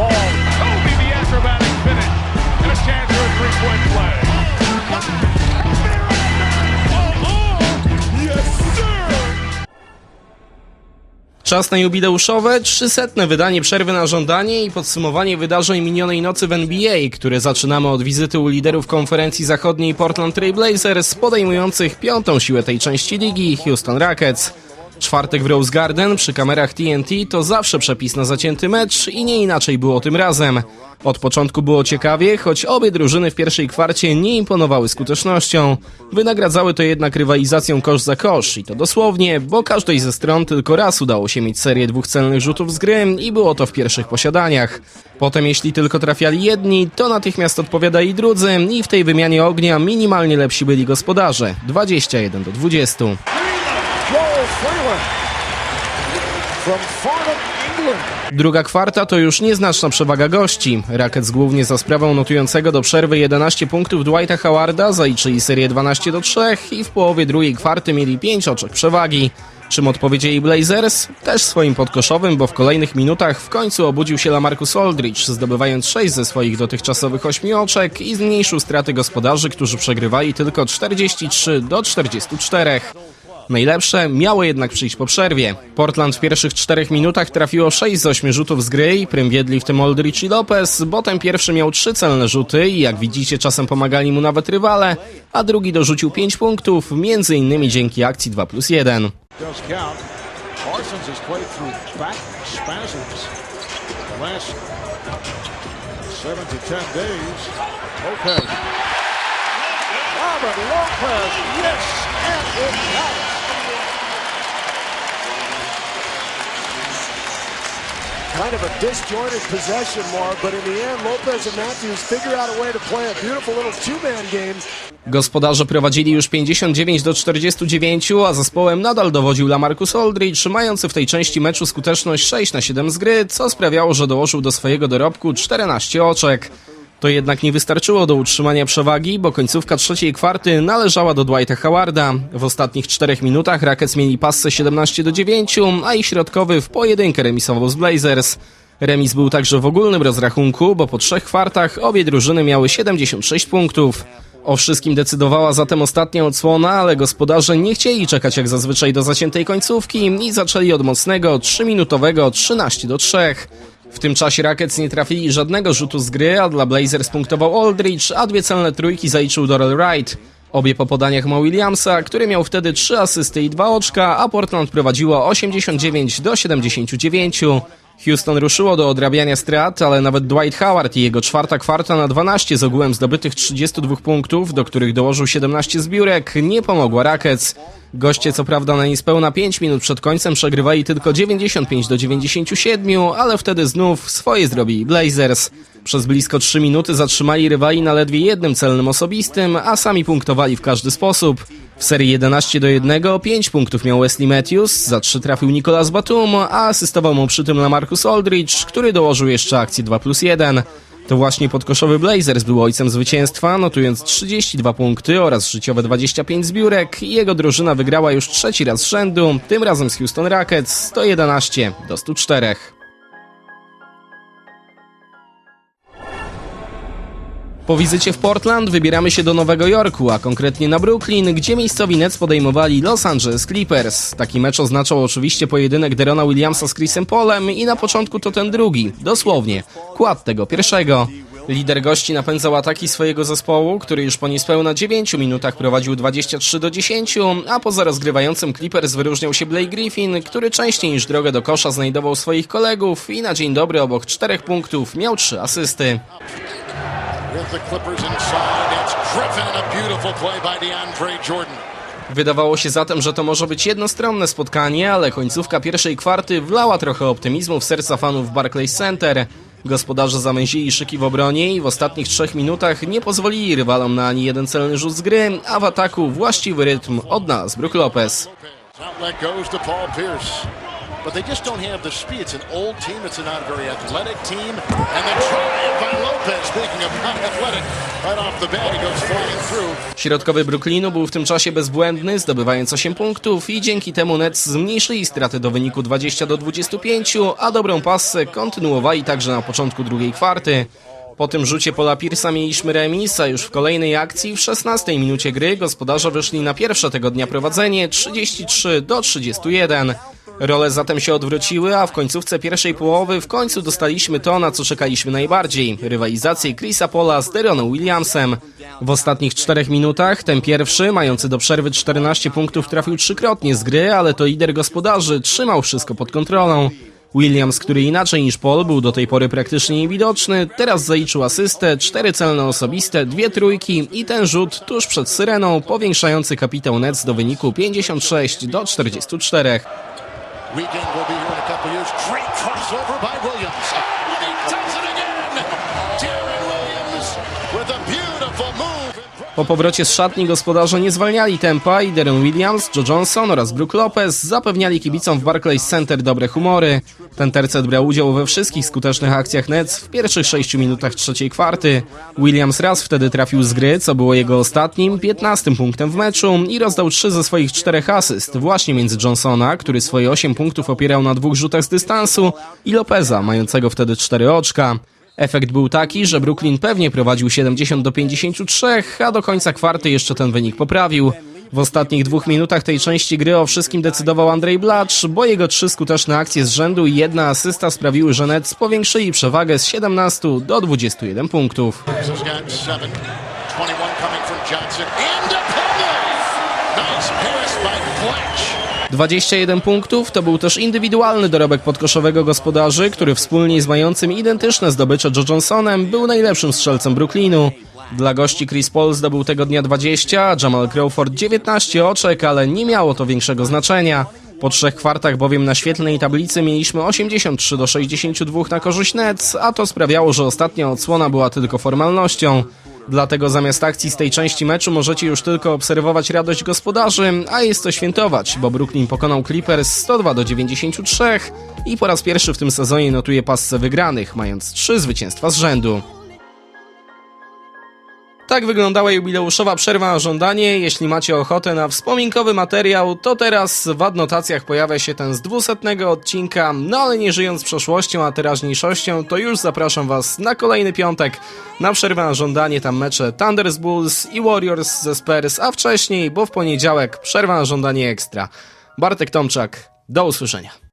fall. Kobe the acrobatic finish. And a chance for a three-point play. Oh, oh. Yes, sir. Czas na jubileuszowe, 300. wydanie przerwy na żądanie i podsumowanie wydarzeń minionej nocy w NBA, które zaczynamy od wizyty u liderów konferencji zachodniej Portland Trail Blazers, podejmujących piątą siłę tej części ligi Houston Rockets. Czwartek w Rose Garden przy kamerach TNT to zawsze przepis na zacięty mecz i nie inaczej było tym razem. Od początku było ciekawie, choć obie drużyny w pierwszej kwarcie nie imponowały skutecznością. Wynagradzały to jednak rywalizacją kosz za kosz i to dosłownie, bo każdej ze stron tylko raz udało się mieć serię dwóch celnych rzutów z gry i było to w pierwszych posiadaniach. Potem jeśli tylko trafiali jedni, to natychmiast odpowiadali drudzy i w tej wymianie ognia minimalnie lepsi byli gospodarze 21 do 20. Druga kwarta to już nieznaczna przewaga gości. Rockets głównie za sprawą notującego do przerwy 11 punktów Dwighta Howarda zaliczyli serię 12 do 3 i w połowie drugiej kwarty mieli 5 oczek przewagi. Czym odpowiedzieli Blazers? Też swoim podkoszowym, bo w kolejnych minutach w końcu obudził się Lamarcus Aldridge, zdobywając 6 ze swoich dotychczasowych 8 oczek i zmniejszył straty gospodarzy, którzy przegrywali tylko 43 do 44. Najlepsze miało jednak przyjść po przerwie. Portland w pierwszych czterech minutach trafiło 6 z 8 rzutów z gry i prym wiedli w tym Aldrich i Lopez. Potem pierwszy miał 3 celne rzuty i jak widzicie czasem pomagali mu nawet rywale, a drugi dorzucił 5 punktów, między innymi dzięki akcji 2 plus 1. Does count. Parsons has played through back spasms the last seven to ten days. Lopez. Robert Lopez, yes, and it counts. Kind of a disjointed possession, but in the end, Lopez and Matthews figure out a way to play a beautiful little two-man game. Gospodarze prowadzili już 59 do 49, a zespołem nadal dowodził Lamarcus Aldridge, mający w tej części meczu skuteczność 6 na 7 z gry, co sprawiało, że dołożył do swojego dorobku 14 oczek. To jednak nie wystarczyło do utrzymania przewagi, bo końcówka trzeciej kwarty należała do Dwighta Howarda. W ostatnich czterech minutach Rockets mieli passę 17 do 9, a ich środkowy w pojedynkę remisował z Blazers. Remis był także w ogólnym rozrachunku, bo po trzech kwartach obie drużyny miały 76 punktów. O wszystkim decydowała zatem ostatnia odsłona, ale gospodarze nie chcieli czekać jak zazwyczaj do zaciętej końcówki i zaczęli od mocnego 3-minutowego 13 do 3. W tym czasie Rockets nie trafili żadnego rzutu z gry, a dla Blazers punktował Aldridge, a dwie celne trójki zaliczył Dorrell Wright. Obie po podaniach ma Williamsa, który miał wtedy 3 asysty i 2 oczka, a Portland prowadziło 89 do 79. Houston ruszyło do odrabiania strat, ale nawet Dwight Howard i jego czwarta kwarta na 12 z ogółem zdobytych 32 punktów, do których dołożył 17 zbiórek, nie pomogła Rockets. Goście co prawda na niespełna 5 minut przed końcem przegrywali tylko 95 do 97, ale wtedy znów swoje zrobili Blazers. Przez blisko 3 minuty zatrzymali rywali na ledwie jednym celnym osobistym, a sami punktowali w każdy sposób. W serii 11 do 1 5 punktów miał Wesley Matthews, za 3 trafił Nicolas Batum, a asystował mu przy tym Lamarcus Aldridge, który dołożył jeszcze akcję 2 plus 1. To właśnie podkoszowy Blazers był ojcem zwycięstwa, notując 32 punkty oraz życiowe 25 zbiórek i jego drużyna wygrała już trzeci raz z rzędu, tym razem z Houston Rockets 111 do 104. Po wizycie w Portland wybieramy się do Nowego Jorku, a konkretnie na Brooklyn, gdzie miejscowi Nets podejmowali Los Angeles Clippers. Taki mecz oznaczał oczywiście pojedynek Derona Williamsa z Chrisem Polem i na początku to ten drugi, dosłownie, kład tego pierwszego. Lider gości napędzał ataki swojego zespołu, który już po niespełna 9 minutach prowadził 23 do 10, a poza rozgrywającym Clippers wyróżniał się Blake Griffin, który częściej niż drogę do kosza znajdował swoich kolegów i na dzień dobry obok czterech punktów miał trzy asysty. With the Clippers inside. It's Griffin and a beautiful play by DeAndre Jordan. Wydawało się zatem, że to może być jednostronne spotkanie, ale końcówka pierwszej kwarty wlała trochę optymizmu w serca fanów Barclays Center. Gospodarze zamęzili szyki w obronie i w ostatnich trzech minutach nie pozwolili rywalom na ani jeden celny rzut z gry, a w ataku właściwy rytm odnalazł Brook Lopez. But they just don't have the speed. It's an old team. It's a not very athletic team. And the drive Środkowy Brooklynu był w tym czasie bezbłędny, zdobywając 8 punktów i dzięki temu Nets zmniejszyli straty do wyniku 20 do 25, a dobrą pasę kontynuowali także na początku drugiej kwarty. Po tym rzucie Pola Pierce'a mieliśmy a już w kolejnej akcji w 16 minucie gry gospodarze wyszli na pierwsze tego dnia prowadzenie 33 do 31. Role zatem się odwróciły, a w końcówce pierwszej połowy w końcu dostaliśmy to, na co czekaliśmy najbardziej. Rywalizację Chrisa Pola z Deronem Williamsem. W ostatnich czterech minutach ten pierwszy, mający do przerwy 14 punktów, trafił trzykrotnie z gry, ale to lider gospodarzy trzymał wszystko pod kontrolą. Williams, który inaczej niż Paul był do tej pory praktycznie niewidoczny, teraz zaliczył asystę, cztery celne osobiste, dwie trójki i ten rzut tuż przed syreną, powiększający kapitał Nets do wyniku 56 do 44. Weekend will be here in a couple years. Great crossover Po powrocie z szatni gospodarze nie zwalniali tempa i Darren Williams, Joe Johnson oraz Brook Lopez zapewniali kibicom w Barclays Center dobre humory. Ten tercet brał udział we wszystkich skutecznych akcjach Nets w pierwszych 6 minutach trzeciej kwarty. Williams raz wtedy trafił z gry, co było jego ostatnim, 15 punktem w meczu i rozdał 3 ze swoich 4 asyst właśnie między Johnsona, który swoje 8 punktów opierał na dwóch rzutach z dystansu i Lopeza, mającego wtedy 4 oczka. Efekt był taki, że Brooklyn pewnie prowadził 70 do 53, a do końca kwarty jeszcze ten wynik poprawił. W ostatnich dwóch minutach tej części gry o wszystkim decydował Andrzej Blacz, bo jego trzy skuteczne akcje z rzędu i jedna asysta sprawiły, że Nets powiększyli przewagę z 17 do 21 punktów. 21 punktów to był też indywidualny dorobek podkoszowego gospodarzy, który wspólnie z mającym identyczne zdobycze Joe Johnsonem był najlepszym strzelcem Brooklynu. Dla gości Chris Paul zdobył tego dnia 20, a Jamal Crawford 19 oczek, ale nie miało to większego znaczenia. Po trzech kwartach bowiem na świetlnej tablicy mieliśmy 83 do 62 na korzyść Nets, a to sprawiało, że ostatnia odsłona była tylko formalnością. Dlatego zamiast akcji z tej części meczu możecie już tylko obserwować radość gospodarzy, a jest to świętować, bo Brooklyn pokonał Clippers 102 do 93 i po raz pierwszy w tym sezonie notuje pasce wygranych, mając trzy zwycięstwa z rzędu. Tak wyglądała jubileuszowa przerwa na żądanie. Jeśli macie ochotę na wspominkowy materiał, to teraz w adnotacjach pojawia się ten z 200 odcinka. No ale nie żyjąc przeszłością, a teraźniejszością, to już zapraszam Was na kolejny piątek na przerwę na żądanie. Tam mecze Thunders Bulls i Warriors ze Spurs, a wcześniej, bo w poniedziałek przerwa na żądanie ekstra. Bartek Tomczak, do usłyszenia.